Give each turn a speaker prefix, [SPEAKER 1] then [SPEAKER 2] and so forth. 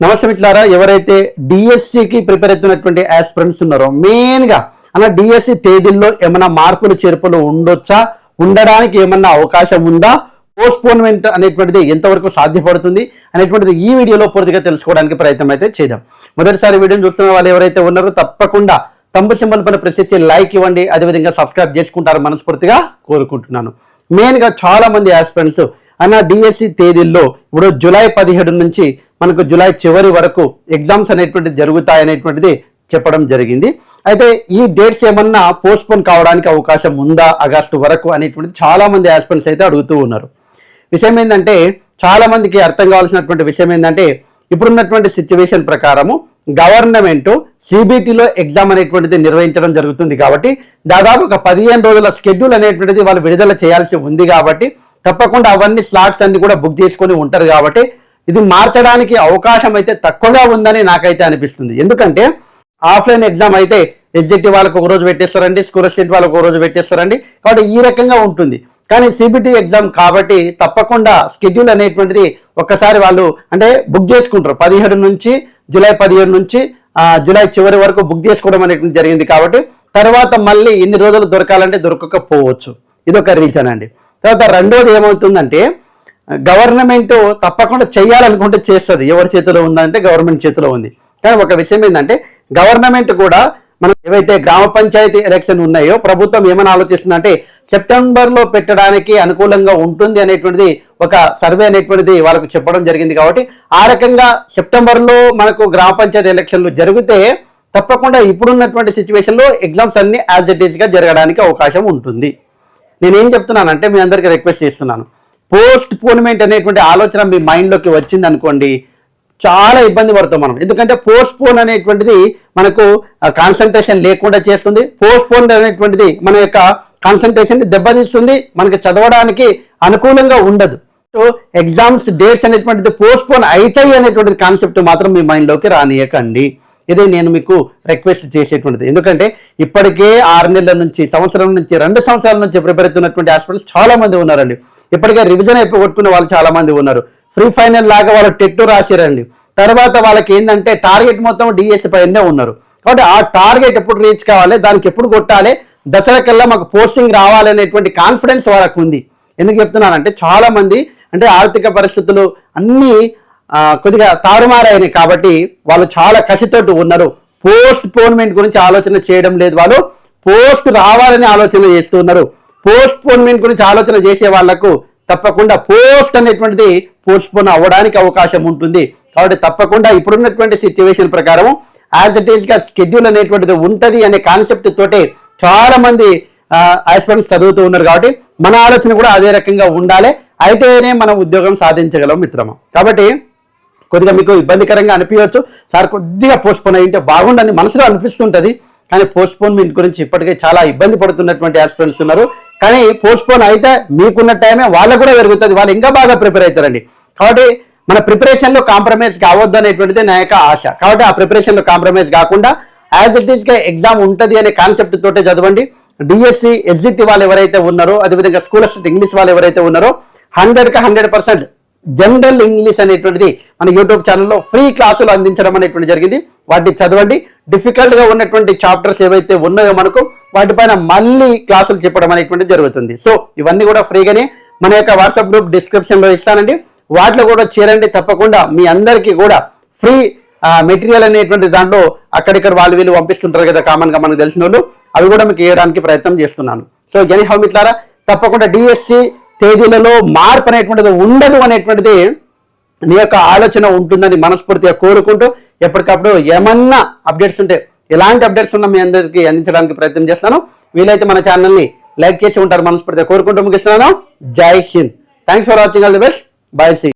[SPEAKER 1] నమస్తే మిట్లారా ఎవరైతే డిఎస్సికి ప్రిపేర్ అవుతున్నటువంటి ఆస్పిరెంట్స్ ఉన్నారో మెయిన్గా అలా అన్న డిఎస్సి తేదీల్లో ఏమైనా మార్పులు చేర్పులు ఉండొచ్చా? ఉండడానికి ఏమన్నా అవకాశం ఉందా? పోస్ట్పోన్మెంట్ అనేటువంటిది ఎంతవరకు సాధ్యపడుతుంది అనేటువంటిది ఈ వీడియోలో పూర్తిగా తెలుసుకోవడానికి ప్రయత్నం అయితే చేద్దాం. మొదటిసారి వీడియోని చూస్తున్న వాళ్ళు ఎవరైతే ఉన్నారో తప్పకుండా తంబు సింబల్ పైన ప్రెస్ చేసి లైక్ ఇవ్వండి. అదేవిధంగా సబ్స్క్రైబ్ చేసుకుంటారు మనస్ఫూర్తిగా కోరుకుంటున్నాను. మెయిన్గా చాలామంది ఆస్పిరెంట్స్ అన్న డిఎస్సి తేదీల్లో ఇప్పుడు జూలై పదిహేడు నుంచి మనకు జూలై చివరి వరకు ఎగ్జామ్స్ అనేటువంటిది జరుగుతాయనేటువంటిది చెప్పడం జరిగింది. అయితే ఈ డేట్స్ ఏమన్నా పోస్ట్పోన్ కావడానికి అవకాశం ఉందా ఆగస్టు వరకు అనేటువంటిది చాలామంది ఆస్పెంట్స్ అయితే అడుగుతూ ఉన్నారు. విషయం ఏంటంటే చాలామందికి అర్థం కావాల్సినటువంటి విషయం ఏంటంటే ఇప్పుడున్నటువంటి సిచ్యువేషన్ ప్రకారము గవర్నమెంట్ సిబిటీలో ఎగ్జామ్ అనేటువంటిది నిర్వహించడం జరుగుతుంది కాబట్టి దాదాపు ఒక పదిహేను రోజుల షెడ్యూల్ అనేటువంటిది వాళ్ళు విడుదల చేయాల్సి ఉంది కాబట్టి తప్పకుండా అవన్నీ స్లాట్స్ అన్ని కూడా బుక్ చేసుకొని ఉంటారు కాబట్టి ఇది మార్చడానికి అవకాశం అయితే తక్కువగా ఉందని నాకైతే అనిపిస్తుంది. ఎందుకంటే ఆఫ్లైన్ ఎగ్జామ్ అయితే ఎస్జిటి వాళ్ళకు ఒక రోజు పెట్టేస్తారండి స్కూల్ స్టేట్ వాళ్ళకు ఒక రోజు పెట్టేస్తారండి. కాబట్టి ఈ రకంగా ఉంటుంది. కానీ సిబిటి ఎగ్జామ్ కాబట్టి తప్పకుండా స్కెడ్యూల్ అనేటువంటిది ఒక్కసారి వాళ్ళు అంటే బుక్ చేసుకుంటారు. పదిహేడు నుంచి జూలై పదిహేడు నుంచి జూలై చివరి వరకు బుక్ చేసుకోవడం అనేటువంటి జరిగింది కాబట్టి తర్వాత మళ్ళీ ఇన్ని రోజులు దొరకాలంటే దొరకకపోవచ్చు. ఇది ఒక రీజన్ అండి. తర్వాత రెండోది ఏమవుతుందంటే గవర్నమెంట్ తప్పకుండా చేయాలనుకుంటే చేస్తుంది. ఎవరి చేతిలో ఉందంటే గవర్నమెంట్ చేతిలో ఉంది. కానీ ఒక విషయం ఏంటంటే గవర్నమెంట్ కూడా మనం ఏవైతే గ్రామ పంచాయతీ ఎలక్షన్ ఉన్నాయో ప్రభుత్వం ఏమని ఆలోచిస్తుందంటే సెప్టెంబర్లో పెట్టడానికి అనుకూలంగా ఉంటుంది అనేటువంటిది ఒక సర్వే అనేటువంటిది వాళ్ళకు చెప్పడం జరిగింది కాబట్టి ఆ రకంగా సెప్టెంబర్లో మనకు గ్రామ పంచాయతీ ఎలక్షన్లు జరిగితే తప్పకుండా ఇప్పుడున్నటువంటి సిచ్యువేషన్లో ఎగ్జామ్స్ అన్ని యాజ్ ఇట్ ఈస్గా జరగడానికి అవకాశం ఉంటుంది. నేనేం చెప్తున్నానంటే మీ అందరికీ రిక్వెస్ట్ చేస్తున్నాను. పోస్ట్ పోన్మెంట్ అనేటువంటి ఆలోచన మీ మైండ్లోకి వచ్చింది అనుకోండి చాలా ఇబ్బంది పడతాం మనం. ఎందుకంటే పోస్ట్ పోన్ అనేటువంటిది మనకు కాన్సన్ట్రేషన్ లేకుండా చేస్తుంది. పోస్ట్ పోన్ అనేటువంటిది మన యొక్క కాన్సన్ట్రేషన్ దెబ్బతీస్తుంది. మనకి చదవడానికి అనుకూలంగా ఉండదు. సో ఎగ్జామ్స్ డేట్స్ అనేటువంటిది పోస్ట్ పోన్ అవుతాయి అనేటువంటి కాన్సెప్ట్ మాత్రం మీ మైండ్లోకి రానియకండి. ఇది నేను మీకు రిక్వెస్ట్ చేసేటువంటిది. ఎందుకంటే ఇప్పటికే ఆరు నెలల నుంచి సంవత్సరం నుంచి రెండు సంవత్సరాల నుంచి ప్రిపేర్ అవుతున్నటువంటి హాస్పిటల్స్ చాలా మంది ఉన్నారండి. ఇప్పటికే రివిజన్ అయిపోగొట్టుకున్న వాళ్ళు చాలా మంది ఉన్నారు. ఫ్రీ ఫైనల్ లాగా వాళ్ళు టెట్ రాసిరండి. తర్వాత వాళ్ళకి ఏంటంటే టార్గెట్ మొత్తం డిఎస్సి పైనే ఉన్నారు. కాబట్టి ఆ టార్గెట్ ఎప్పుడు రీచ్ కావాలి దానికి ఎప్పుడు కొట్టాలి దసరా కల్లా మాకు పోస్టింగ్ రావాలి అనేటువంటి కాన్ఫిడెన్స్ వాళ్ళకు ఉంది ఎందుకు చెప్తున్నానంటే చాలామంది అంటే ఆర్థిక పరిస్థితులు అన్నీ కొద్దిగా తారుమారైనవి కాబట్టి వాళ్ళు చాలా కసితోటి ఉన్నారు. పోస్ట్ పోన్మెంట్ గురించి ఆలోచన చేయడం లేదు వాళ్ళు. పోస్ట్ రావాలని ఆలోచన చేస్తున్నారు పోస్ట్ పోన్మెంట్ గురించి ఆలోచన చేసే వాళ్ళకు తప్పకుండా పోస్ట్ అనేటువంటిది పోస్ట్ పోన్ అవ్వడానికి అవకాశం ఉంటుంది. కాబట్టి తప్పకుండా ఇప్పుడున్నటువంటి సిచ్యువేషన్ ప్రకారం యాజ్ ఇట్ ఈస్గా షెడ్యూల్ అనేటువంటిది ఉంటుంది అనే కాన్సెప్ట్ తోటే చాలా మంది ఆస్పిరెంట్స్ చదువుతూ ఉన్నారు కాబట్టి మన ఆలోచన కూడా అదే రకంగా ఉండాలి. అయితేనే మనం ఉద్యోగం సాధించగలం మిత్రమా? కాబట్టి కొద్దిగా మీకు ఇబ్బందికరంగా అనిపించవచ్చు. సార్ కొద్దిగా పోస్ట్పోన్ అయ్యింటే బాగుండని మనసులో అనిపిస్తుంటుంది. కానీ పోస్ట్పోన్మెంట్ గురించి ఇప్పటికే చాలా ఇబ్బంది పడుతున్నటువంటి ఆస్పిరెంట్స్ ఉన్నారు. కానీ పోస్ట్పోన్ అయితే మీకున్న టైమే వాళ్ళకు కూడా పెరుగుతుంది. వాళ్ళు ఇంకా బాగా ప్రిపేర్ అవుతారండి. కాబట్టి మన ప్రిపరేషన్లో కాంప్రమైజ్ కావద్దు అనేటువంటిది నా యొక్క ఆశ. కాబట్టి ఆ ప్రిపరేషన్లో కాంప్రమైజ్ కాకుండా యాజ్ ఇట్ ఈస్గా ఎగ్జామ్ ఉంటుంది అనే కాన్సెప్ట్ తోటే చదవండి. డిఎస్సి ఎస్జిటి వాళ్ళు ఎవరైతే ఉన్నారో అదేవిధంగా స్కూల్ ఇంగ్లీష్ వాళ్ళు ఎవరైతే ఉన్నారో హండ్రెడ్కి హండ్రెడ్ పర్సెంట్ జనరల్ ఇంగ్లీష్ అనేటువంటిది మన యూట్యూబ్ ఛానల్లో ఫ్రీ క్లాసులు అందించడం అనేటువంటి జరిగింది. వాటిని చదవండి. డిఫికల్ట్గా ఉన్నటువంటి చాప్టర్స్ ఏవైతే ఉన్నాయో మనకు వాటిపైన మళ్ళీ క్లాసులు చెప్పడం అనేటువంటిది జరుగుతుంది. సో ఇవన్నీ కూడా ఫ్రీగానే మన యొక్క వాట్సాప్ గ్రూప్ డిస్క్రిప్షన్లో ఇస్తానండి. వాటిలో కూడా చేరండి. తప్పకుండా మీ అందరికీ కూడా ఫ్రీ మెటీరియల్ అనేటువంటి దాంట్లో అక్కడిక్కడ వాళ్ళు వీళ్ళు పంపిస్తుంటారు కదా కామన్గా మనకు తెలిసిన వాళ్ళు అవి కూడా మీకు ఇవ్వడానికి ప్రయత్నం చేస్తున్నాను. సో ఎనీ హౌ మిట్లారా తప్పకుండా డిఎస్సి తేదీలలో మార్పు అనేటువంటిది ఉండదు అనేటువంటిది నీ యొక్క ఆలోచన ఉంటుందని మనస్ఫూర్తిగా కోరుకుంటూ ఎప్పటికప్పుడు ఏమన్నా అప్డేట్స్ ఉంటే ఎలాంటి అప్డేట్స్ ఉన్నా మీ అందరికీ అందించడానికి ప్రయత్నం చేస్తాను. వీలైతే మన ఛానల్ని లైక్ చేసి ఉంటారు మనస్ఫూర్తిగా కోరుకుంటూ ముగిస్తున్నాను. జై Hind. Thanks for watching all the best bye see